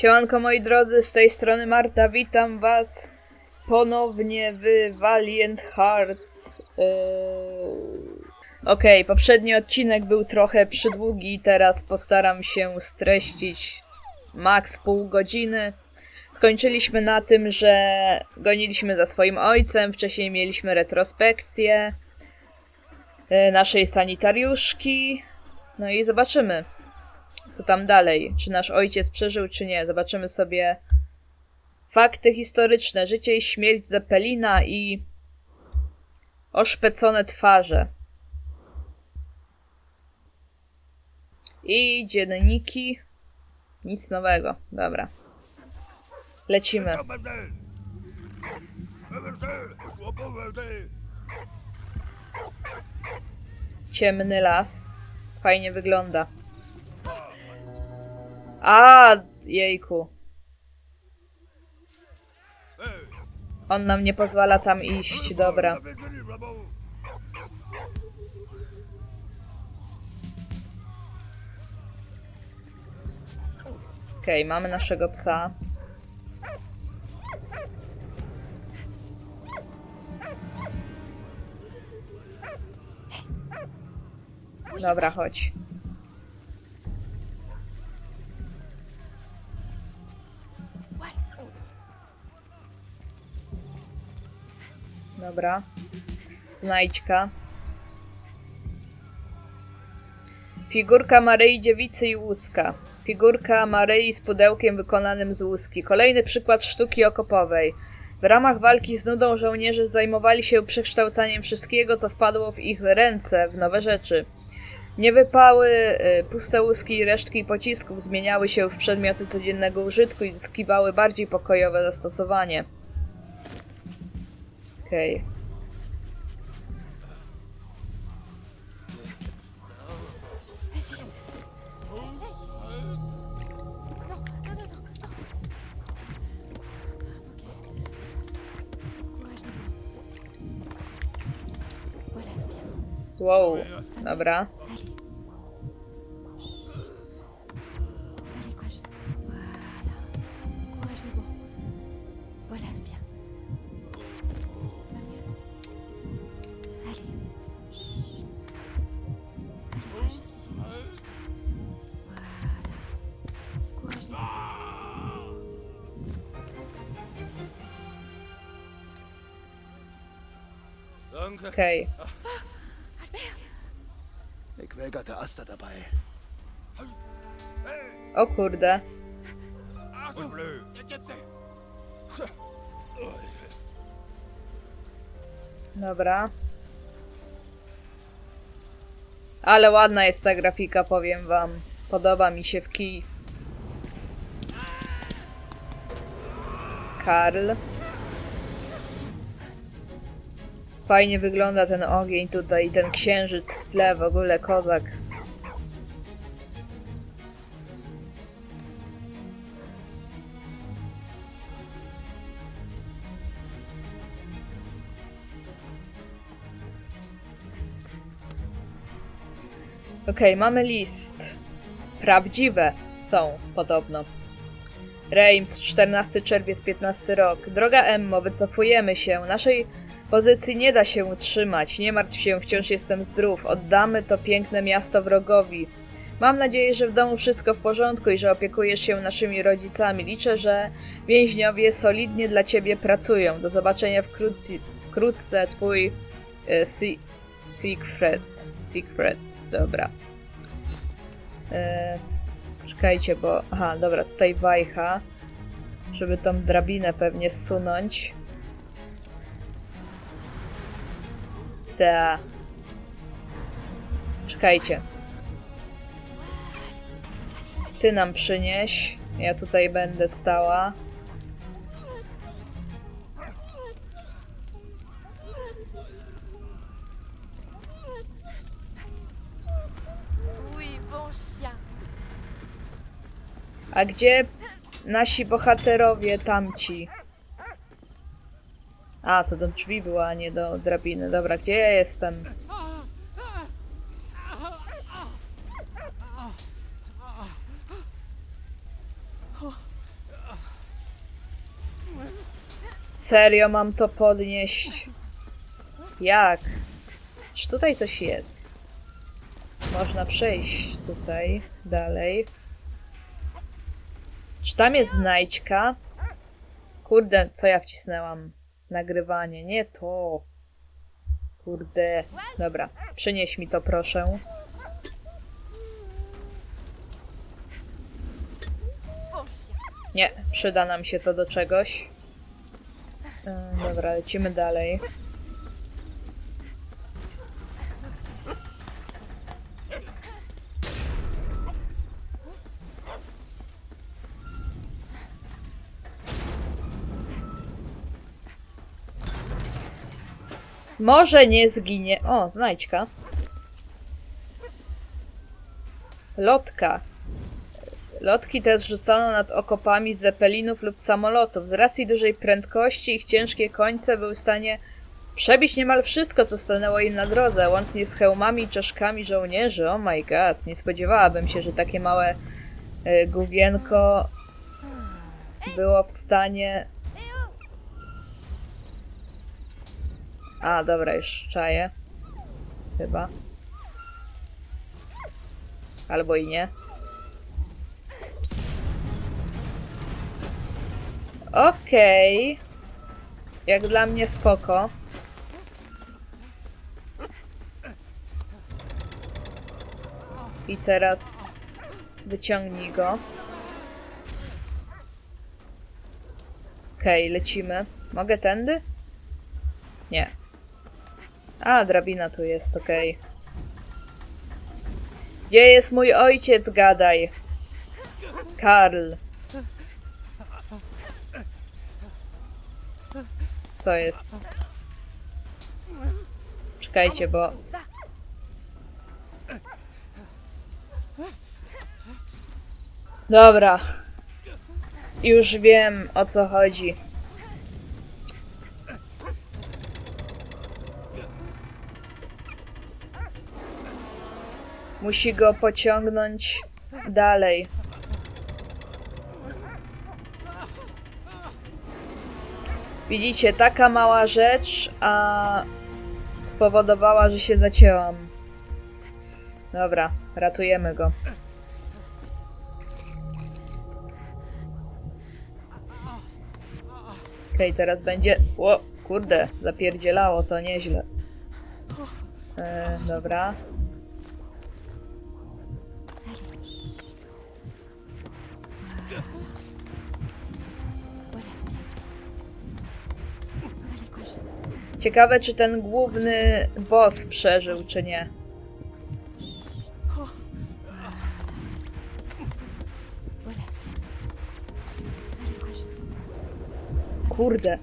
Siemanko moi drodzy, z tej strony Marta, witam was ponownie w Valiant Hearts. Yy... Okej, poprzedni odcinek był trochę przydługi, teraz postaram się streścić max pół godziny. Skończyliśmy na tym, że goniliśmy za swoim ojcem, wcześniej mieliśmy retrospekcję yy, naszej sanitariuszki. No i zobaczymy co tam dalej. Czy nasz ojciec przeżył, czy nie. Zobaczymy sobie fakty historyczne, życie i śmierć Zeppelina i oszpecone twarze. I dzienniki. Nic nowego. Dobra. Lecimy. Ciemny las. Fajnie wygląda. A, jejku. On nam nie pozwala tam iść, dobra. Okej, mamy naszego psa. Dobra, chodź. Dobra. Znajdźka. Figurka Maryi Dziewicy i łuska. Figurka Maryi z pudełkiem wykonanym z łuski. Kolejny przykład sztuki okopowej. W ramach walki z nudą żołnierze zajmowali się przekształcaniem wszystkiego, co wpadło w ich ręce, w nowe rzeczy. Niewypały, y, puste łuski i resztki pocisków zmieniały się w przedmioty codziennego użytku i zyskiwały bardziej pokojowe zastosowanie. Sia. Wow, dobra. Dabei. O kurde. Dobra. Ale ładna jest ta grafika, powiem wam. Podoba mi się w kij. Karl. Fajnie wygląda ten ogień tutaj ten księżyc w tle, w ogóle kozak. Okej, mamy list. Prawdziwe są, podobno. Reims, 14 czerwiec, 15 rok. Droga Emmo, wycofujemy się. Naszej pozycji nie da się utrzymać. Nie martw się, wciąż jestem zdrów. Oddamy to piękne miasto wrogowi. Mam nadzieję, że w domu wszystko w porządku i że opiekujesz się naszymi rodzicami. Liczę, że więźniowie solidnie dla ciebie pracują. Do zobaczenia wkrótce, wkrótce twój e, si Siegfried. Siegfried, dobra. E, czekajcie, bo. Aha, dobra, tutaj wajcha. Żeby tą drabinę pewnie zsunąć. Ta. Czekajcie. Ty nam przynieś. Ja tutaj będę stała. A gdzie nasi bohaterowie tamci? A, to do drzwi była, a nie do drabiny. Dobra, gdzie ja jestem? Serio mam to podnieść? Jak? Czy tutaj coś jest? Można przejść tutaj dalej. Czy tam jest znajdźka? Kurde, co ja wcisnęłam? Nagrywanie, nie to. Kurde. Dobra, przynieś mi to proszę. Nie, przyda nam się to do czegoś. E, Dobra, lecimy dalej. Może nie zginie. O, znajdźka. Lotka. Lotki te zrzucano nad okopami zepelinów lub samolotów. Z racji dużej prędkości ich ciężkie końce były w stanie przebić niemal wszystko, co stanęło im na drodze, łącznie z hełmami i czaszkami żołnierzy. Oh my god, nie spodziewałabym się, że takie małe y, było w stanie... A, dobra, już czaję. Chyba. Albo i nie. Okej. Jak dla mnie spoko. I teraz wyciągnij go. Okej, lecimy. Mogę tędy? Nie. A, drabina tu jest, okej. Gdzie jest mój ojciec, gadaj? Karl. Co jest? Czekajcie, bo... Dobra. Już wiem o co chodzi. Musi go pociągnąć dalej. Widzicie, taka mała rzecz, a spowodowała, że się zacięłam. Dobra, ratujemy go. Okej, teraz będzie... O, kurde, zapierdzielało to nieźle. E, dobra. Ciekawe, czy ten główny boss przeżył, czy nie. Kurde,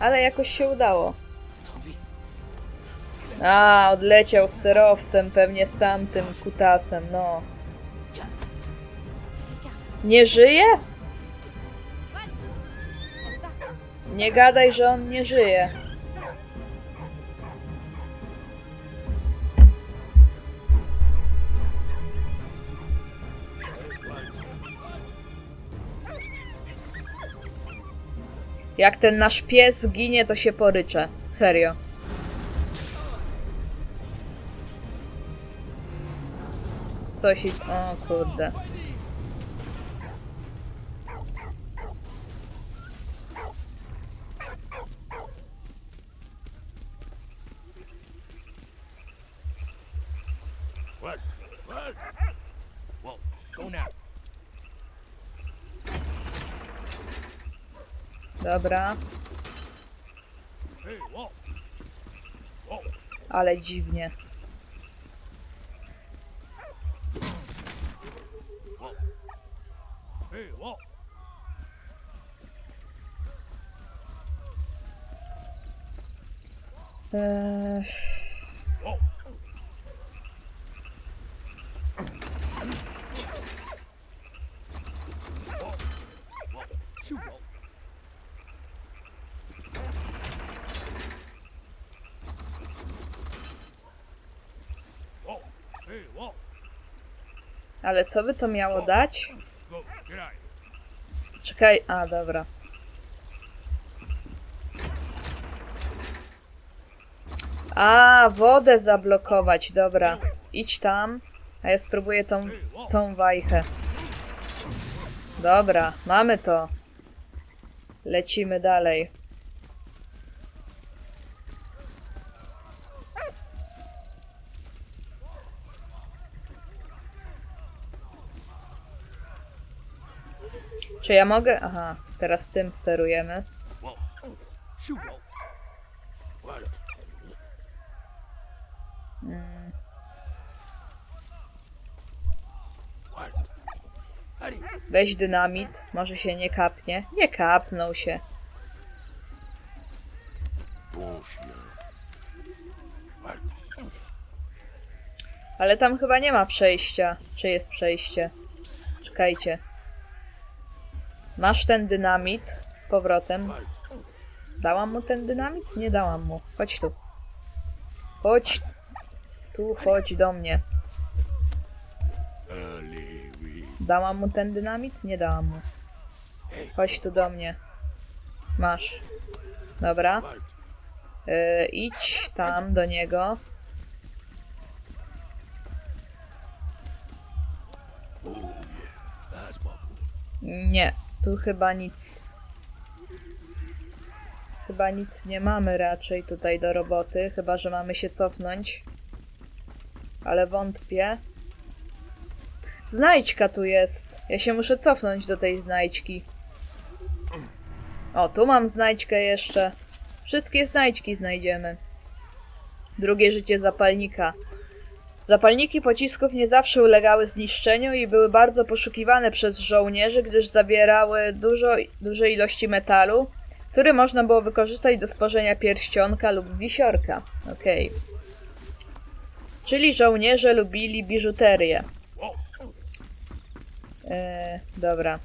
ale jakoś się udało. A, odleciał sterowcem, pewnie z tamtym kutasem, no. Nie żyje? Nie gadaj, że on nie żyje. Jak ten nasz pies ginie, to się poryczę. Serio. Co się... O kurde. Dobra, ale dziwnie. Eee. Ale co by to miało dać? Czekaj, a dobra. A, wodę zablokować, dobra. Idź tam, a ja spróbuję tą, tą wajchę. Dobra, mamy to. Lecimy dalej. Czy ja mogę? Aha, teraz tym sterujemy. Howdy. Weź dynamit, może się nie kapnie. Nie kapnął się. Ale tam chyba nie ma przejścia. Czy jest przejście? Czekajcie. Masz ten dynamit z powrotem. Dałam mu ten dynamit? Nie dałam mu. Chodź tu. Chodź. Tu, chodź do mnie. Dałam mu ten dynamit? Nie dałam mu. Chodź tu do mnie. Masz. Dobra. Yy, idź tam do niego. Nie, tu chyba nic. Chyba nic nie mamy raczej tutaj do roboty, chyba że mamy się cofnąć. Ale wątpię. Znajdźka tu jest. Ja się muszę cofnąć do tej znajdźki. O, tu mam znajdźkę jeszcze. Wszystkie znajdźki znajdziemy. Drugie życie zapalnika. Zapalniki pocisków nie zawsze ulegały zniszczeniu i były bardzo poszukiwane przez żołnierzy, gdyż zawierały dużo, duże ilości metalu, który można było wykorzystać do stworzenia pierścionka lub wisiorka. Okej. Czyli żołnierze lubili biżuterię. Eee, dobra.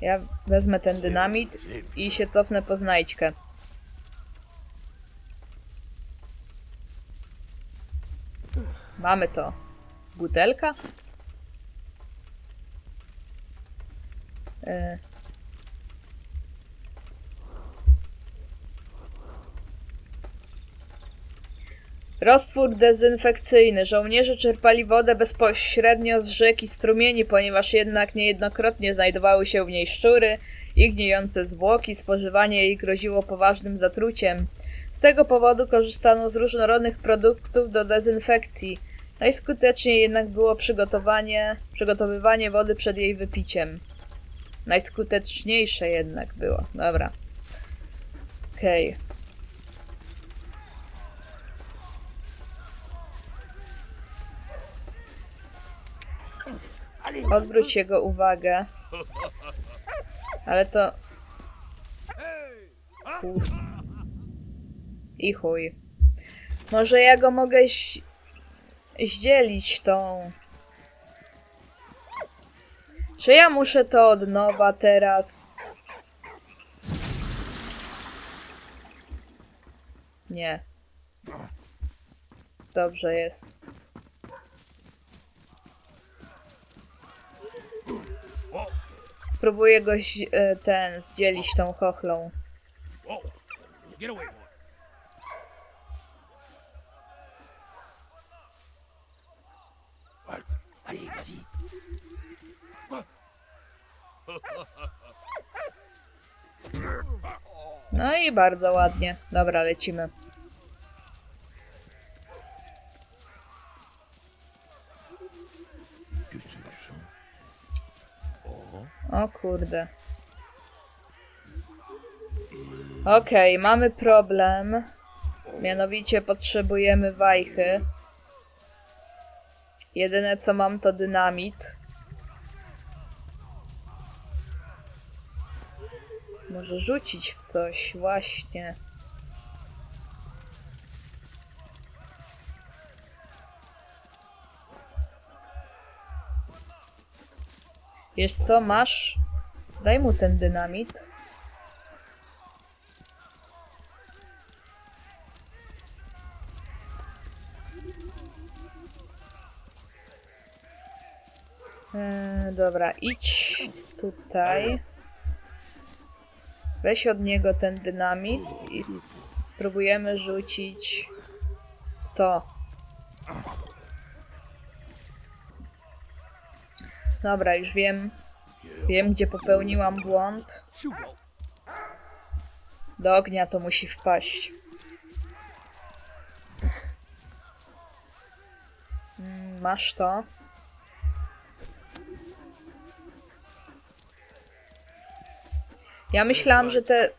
Ja wezmę ten dynamit i się cofnę po znajdźkę. Mamy to. Butelka? E. Roztwór dezynfekcyjny. Żołnierze czerpali wodę bezpośrednio z rzek i strumieni, ponieważ jednak niejednokrotnie znajdowały się w niej szczury i gnijące zwłoki. Spożywanie jej groziło poważnym zatruciem. Z tego powodu korzystano z różnorodnych produktów do dezynfekcji. Najskuteczniej jednak było przygotowanie, przygotowywanie wody przed jej wypiciem. Najskuteczniejsze jednak było. Dobra. Okej. Odwróć jego uwagę. Ale to... Kur... I chuj. Może ja go mogę. Zdzielić tą... Czy ja muszę to od nowa teraz? Nie. Dobrze jest. Spróbuję go e, ten zdzielić tą chochlą. Get away, Allez, vas-y. No i bardzo ładnie. Dobra, lecimy. O kurde. Okej, mamy problem. Mianowicie potrzebujemy wajchy. Jedyne co mam to dynamit. Może rzucić w coś, właśnie. Wiesz co, masz? Daj mu ten dynamit. E, dobra, idź tutaj. Weź od niego ten dynamit i spróbujemy rzucić to. Dobra, już wiem. Wiem, gdzie popełniłam błąd. Do ognia to musi wpaść. Mm, Masz to. Ja myślałam, że te.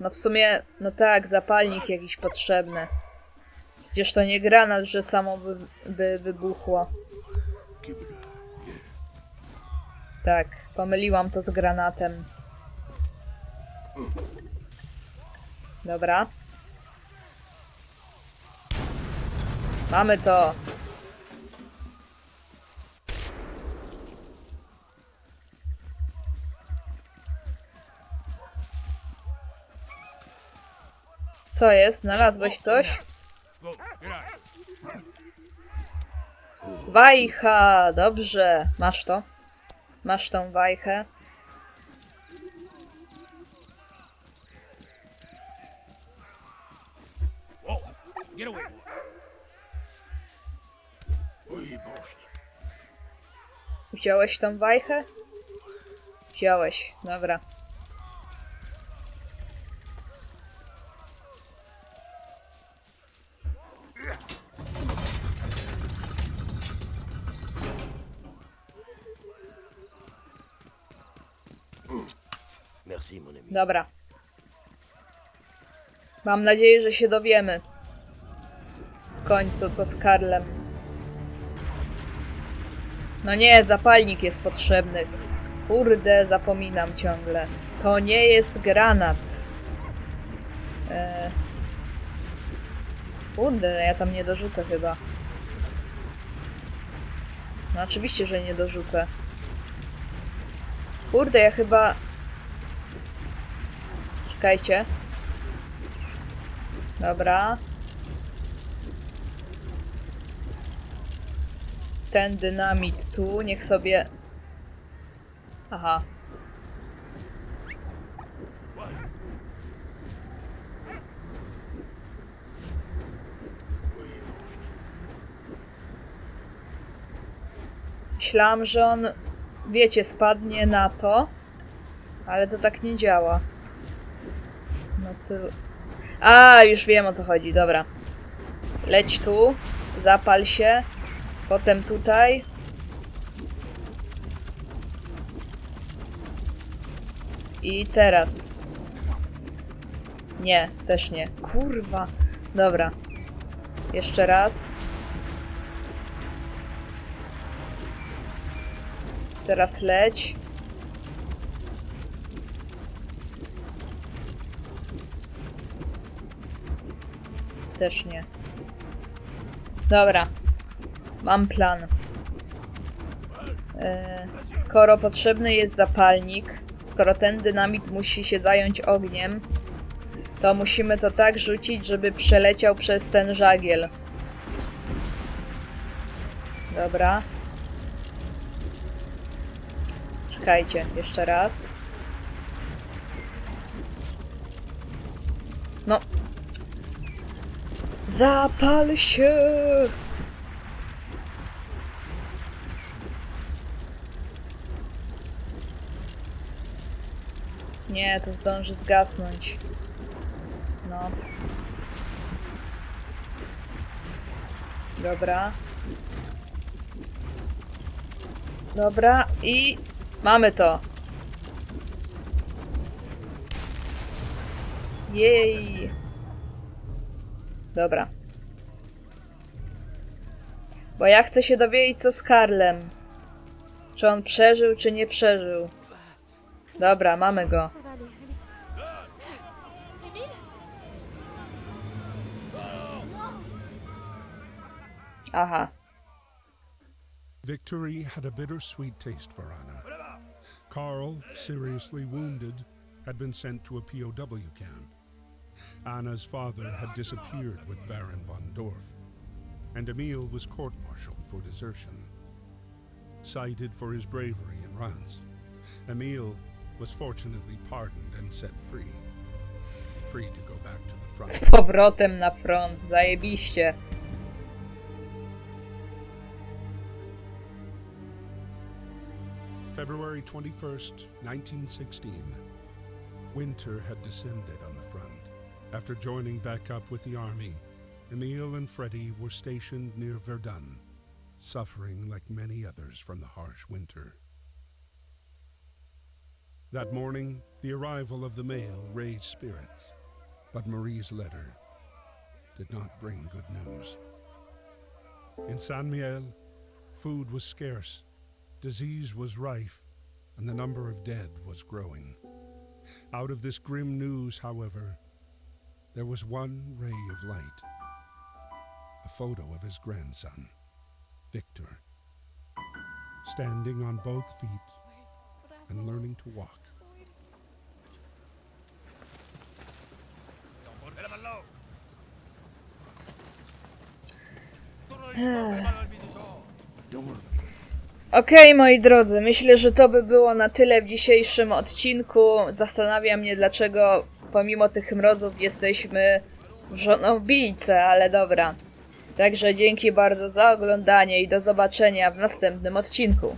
No w sumie, no tak, zapalnik jakiś potrzebny. Przecież to nie granat, że samo by, by wybuchło. Tak, pomyliłam to z granatem. Dobra. Mamy to. Co jest? Znalazłeś coś? Wajcha! Dobrze. Masz to. Masz tą wajchę. Wziąłeś tą wajchę? Wziąłeś. Dobra. Dobra. Mam nadzieję, że się dowiemy. W końcu, co z Karlem. No nie, zapalnik jest potrzebny. Kurde, zapominam ciągle. To nie jest granat. E... Kurde, ja tam nie dorzucę chyba. No oczywiście, że nie dorzucę. Kurde, ja chyba... Czekajcie. Dobra. Ten dynamit tu, niech sobie... Aha. Myślałam, że on, wiecie, spadnie na to, ale to tak nie działa. No to... A, już wiem o co chodzi, dobra. Leć tu, zapal się, potem tutaj. I teraz. Nie, też nie. Kurwa. Dobra. Jeszcze raz. Teraz leć. Też nie. Dobra. Mam plan. E, skoro potrzebny jest zapalnik, skoro ten dynamit musi się zająć ogniem, to musimy to tak rzucić, żeby przeleciał przez ten żagiel. Dobra. Czekajcie, jeszcze raz. No. Zapal się! Nie, to zdąży zgasnąć. No. Dobra. Dobra, i mamy to. Jej. Dobra. Bo ja chcę się dowiedzieć, co z Karlem. Czy on przeżył, czy nie przeżył. Dobra, mamy go. Aha. Victory had a bittersweet taste for Anna. Carl, seriously wounded, had been sent to a POW camp. Anna's father had disappeared with Baron von Dorf, and Emil was court-martialed for desertion. cited for his bravery in Reims. Emil was fortunately pardoned and set free. Free to go back to the front. Z powrotem na front, zajebiście. February 21st, 1916. Winter had descended on the front. After joining back up with the army, Emile and Freddy were stationed near Verdun, suffering like many others from the harsh winter. That morning, the arrival of the mail raised spirits, but Marie's letter did not bring good news. In San Miel, food was scarce, disease was rife, and the number of dead was growing. Out of this grim news, however, there was one ray of light a photo of his grandson, Victor, standing on both feet and learning to walk. Let him alone. Don't worry. Okej, moi drodzy, myślę, że to by było na tyle w dzisiejszym odcinku. Zastanawia mnie, dlaczego pomimo tych mrozów jesteśmy w żonobijce, ale dobra. Także dzięki bardzo za oglądanie i do zobaczenia w następnym odcinku.